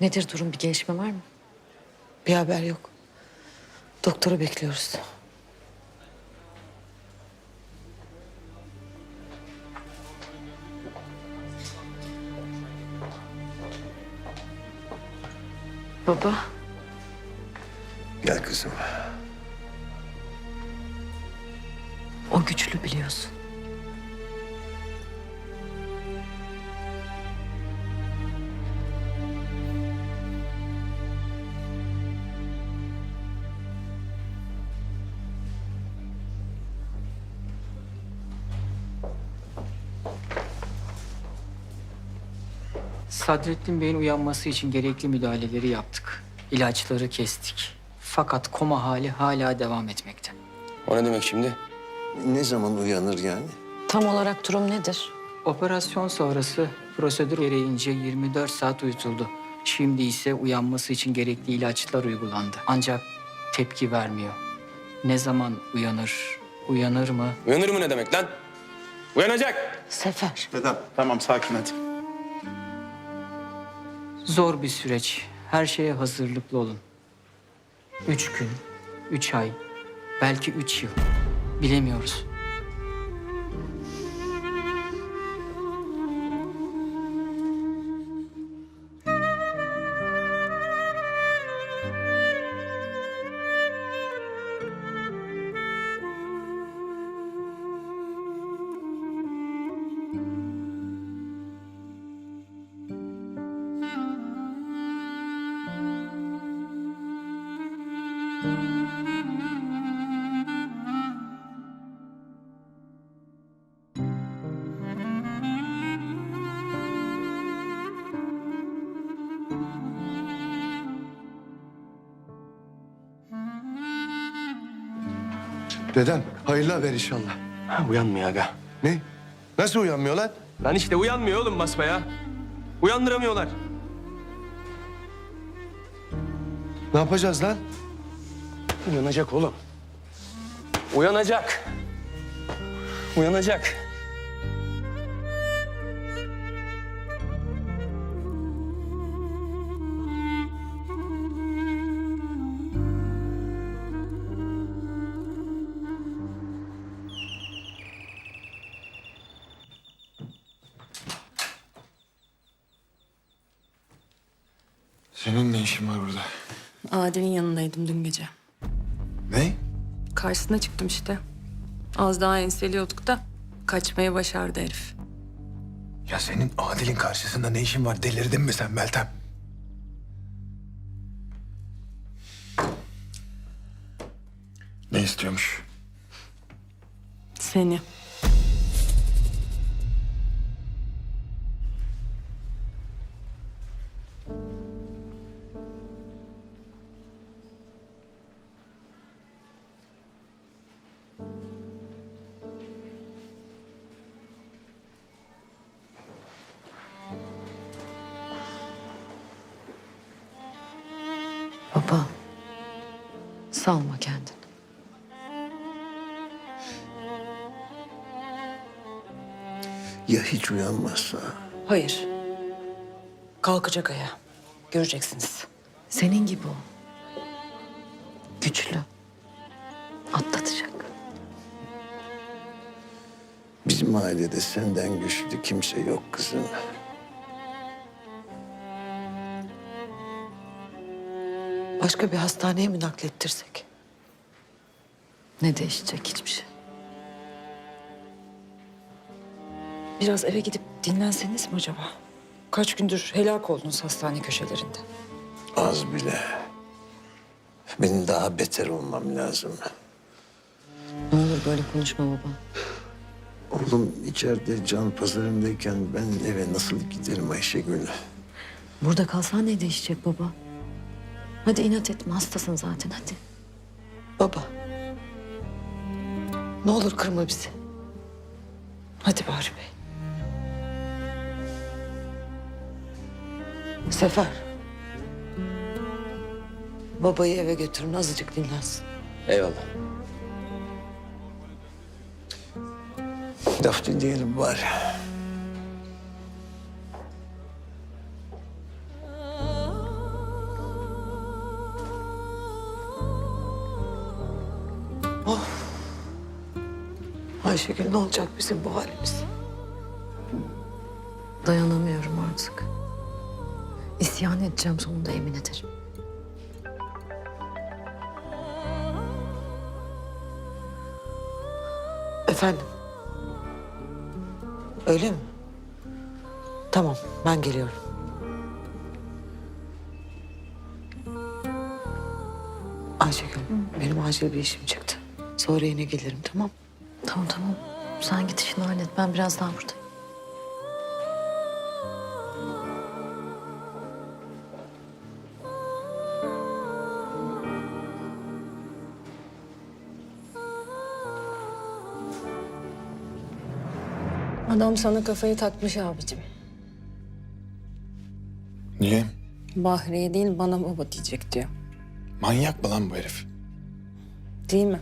Nedir durum? Bir gelişme var mı? Bir haber yok. Doktoru bekliyoruz. Baba. Gel kızım. O güçlü biliyorsun. Sadrettin Bey'in uyanması için gerekli müdahaleleri yaptık. İlaçları kestik. Fakat koma hali hala devam etmekte. O ne demek şimdi? Ne zaman uyanır yani? Tam olarak durum nedir? Operasyon sonrası prosedür gereğince 24 saat uyutuldu. Şimdi ise uyanması için gerekli ilaçlar uygulandı. Ancak tepki vermiyor. Ne zaman uyanır, uyanır mı? Uyanır mı ne demek lan? Uyanacak. Sefer. Dedem tamam sakin hadi. Zor bir süreç. Her şeye hazırlıklı olun. Üç gün, üç ay, belki üç yıl. Bilemiyoruz. Dedem hayırlı haber inşallah. Ha, uyanmıyor aga. Ne? Nasıl uyanmıyor lan? Lan işte uyanmıyor oğlum basmaya. Uyandıramıyorlar. Ne yapacağız lan? Uyanacak oğlum. Uyanacak. Uyanacak. Senin ne işin var burada? Adil'in yanındaydım dün gece. Ne? Karşısına çıktım işte. Az daha enseliyorduk da kaçmayı başardı herif. Ya senin Adil'in karşısında ne işin var? Delirdin mi sen Meltem? Ne istiyormuş? Seni. Baba. Salma kendini. Ya hiç uyanmazsa? Hayır. Kalkacak ayağa. Göreceksiniz. Senin gibi o. Güçlü. Atlatacak. Bizim ailede senden güçlü kimse yok kızım. Başka bir hastaneye mi naklettirsek? Ne değişecek hiçbir şey. Biraz eve gidip dinlenseniz mi acaba? Kaç gündür helak oldunuz hastane köşelerinde. Az bile. Benim daha beter olmam lazım. Ne olur böyle konuşma baba. Oğlum içeride can pazarındayken ben eve nasıl giderim Ayşegül? Burada kalsan ne değişecek baba? Hadi inat etme hastasın zaten hadi. Baba. Ne olur kırma bizi. Hadi Bahri Bey. Sefer. Babayı eve götürün azıcık dinlensin. Eyvallah. Laf dinleyelim bari. Ayşegül ne olacak bizim bu halimiz? Dayanamıyorum artık. İsyan edeceğim sonunda emin ederim. Efendim? Öyle mi? Tamam, ben geliyorum. Ayşegül, benim acil bir işim çıktı. Sonra yine gelirim, tamam Tamam tamam. Sen git işini hallet. Ben biraz daha buradayım. Adam sana kafayı takmış abicim. Niye? Bahriye değil bana baba diyecek diyor. Manyak mı lan bu herif? Değil mi?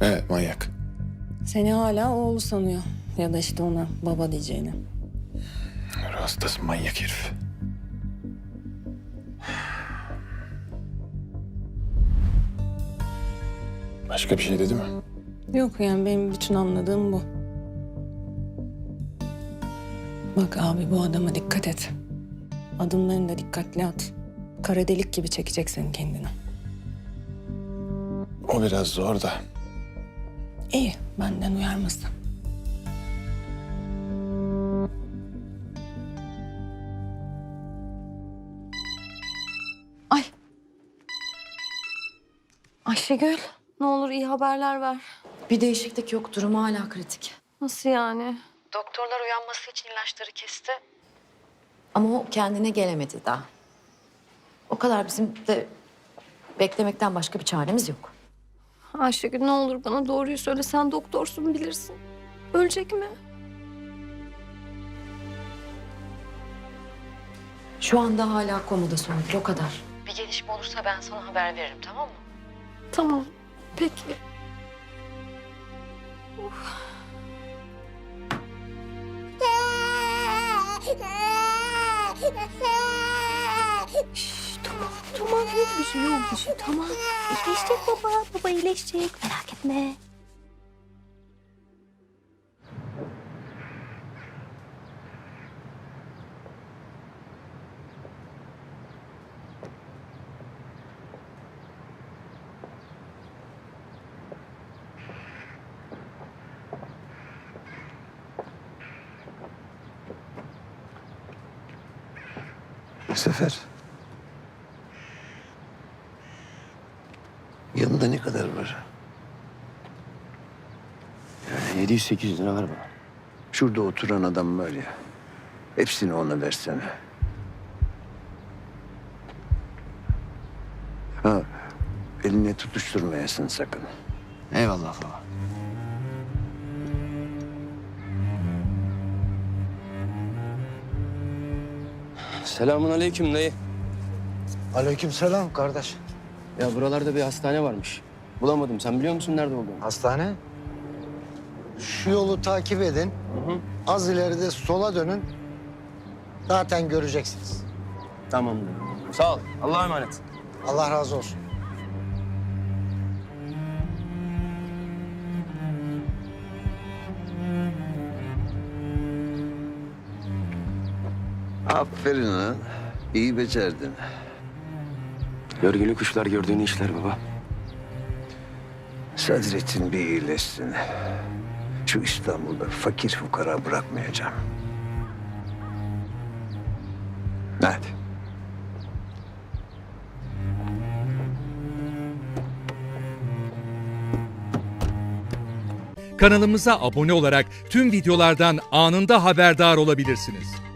Evet manyak. Seni hala oğlu sanıyor. Ya da işte ona baba diyeceğini. Hastası manyak herif. Başka bir şey dedi mi? Yok yani benim bütün anladığım bu. Bak abi bu adama dikkat et. Adımlarını da dikkatli at. Kara delik gibi çekecek seni kendine. O biraz zor da. İyi benden uyarmasın. Ay. Ayşegül. Ne olur iyi haberler ver. Bir değişiklik yok. Durumu hala kritik. Nasıl yani? Doktorlar uyanması için ilaçları kesti. Ama o kendine gelemedi daha. O kadar bizim de beklemekten başka bir çaremiz yok. Ayşegül ne olur bana doğruyu söyle. Sen doktorsun bilirsin. Ölecek mi? Şu anda hala komada Songül o kadar. Bir gelişme olursa ben sana haber veririm tamam mı? Tamam. Peki. Tamam, tamam. Yok bir şey, yok bir şey. Tamam. İyileşecek baba. Baba iyileşecek. Merak etme. Sefer. Yanında ne kadar var? 700-800 lira var bana. Şurada oturan adam var ya. Hepsini ona versene. Ha, eline tutuşturmayasın sakın. Eyvallah baba. Selamun aleyküm dayı. Aleykümselam kardeş. Ya buralarda bir hastane varmış. Bulamadım. Sen biliyor musun nerede olduğunu? Hastane? Şu yolu takip edin. Az ileride sola dönün. Zaten göreceksiniz. Tamamdır. Sağ ol. Allah'a emanet. Allah razı olsun. Aferin lan. İyi becerdin. Görgülü kuşlar gördüğünü işler baba. Sadrettin bir iyileşsin. Şu İstanbul'da fakir fukara bırakmayacağım. Hadi. Kanalımıza abone olarak tüm videolardan anında haberdar olabilirsiniz.